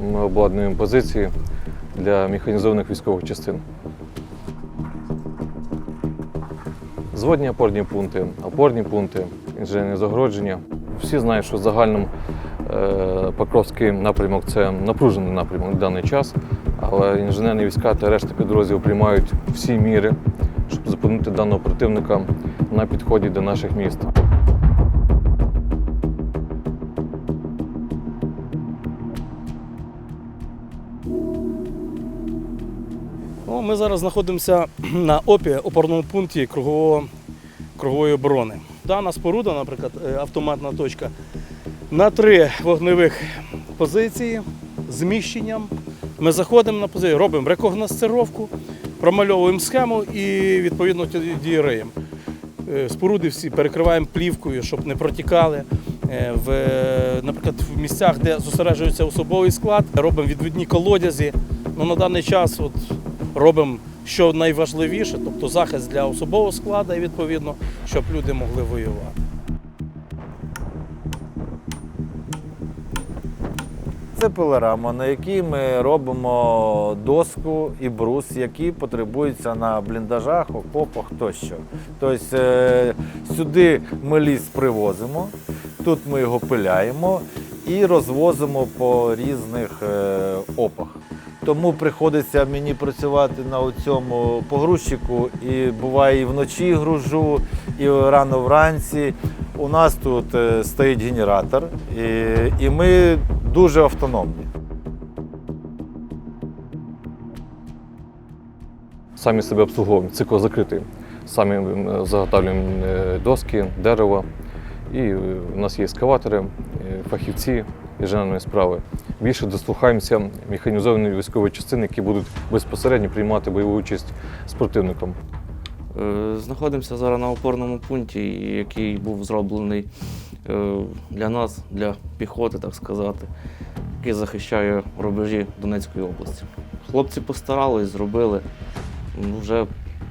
ми обладнуємо позиції для механізованих військових частин. Зводні опорні пункти, опорні пункти, інженерні загородження. Всі знають, що загальним е, Покровський напрямок це напружений напрямок на даний час, але інженерні війська та решта підрозділів приймають всі міри, щоб зупинити даного противника на підході до наших міст. Ну, ми зараз знаходимося на ОПІ, опорному пункті кругового, кругової оборони. Дана споруда, наприклад, е, автоматна точка, на три вогневих позиції зміщенням. Ми заходимо на позицію, робимо рекогносцировку, промальовуємо схему і відповідно тоді дієємо. Е, Споруди всі перекриваємо плівкою, щоб не протікали. Е, В, наприклад, в місцях, де зосереджується особовий склад, робимо відвідні колодязі. Ну, на даний час от, робимо що найважливіше, тобто захист для особового складу і відповідно, щоб люди могли воювати. Це пилорама, на якій ми робимо доску і брус, які потребуються на бліндажах, окопах тощо. Тобто е, сюди ми ліс привозимо, тут ми його пиляємо і розвозимо по різних е, опах. Тому приходиться мені працювати на цьому погрузчику, і буває і вночі гружу, і рано вранці. У нас тут е, стоїть генератор, і, і ми дуже автономні. Самі себе обслуговуємо, цикл закритий. Самі заготовлюємо е, доски, дерево. І у нас є ескаватори, фахівці інженерної справи. Більше дослухаємося механізовані військові частини, які будуть безпосередньо приймати бойову участь з противником. Е, Знаходимося зараз на опорному пункті, який був зроблений е, для нас, для піхоти, так сказати, який захищає рубежі Донецької області. Хлопці постарались, зробили ну, вже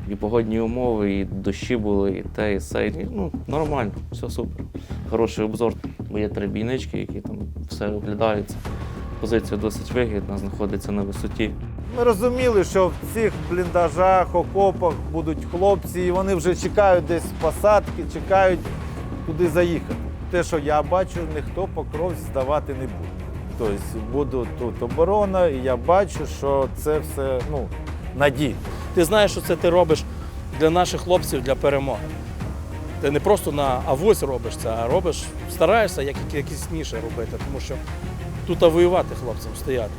і погодні умови, і дощі були, і те, і се. І, ну, нормально, все супер. Хороший обзор. Бо є три бійнички, які там все оглядається. Позиція досить вигідна, знаходиться на висоті. Ми розуміли, що в цих бліндажах, окопах будуть хлопці, і вони вже чекають десь посадки, чекають куди заїхати. Те, що я бачу, ніхто покров здавати не буде. Тобто буде тут оборона, і я бачу, що це все ну, надійно. Ти знаєш, що це ти робиш для наших хлопців, для перемоги. Ти не просто на авось робиш це, а робиш, стараєшся як якісніше робити, тому що тут воювати хлопцям стояти.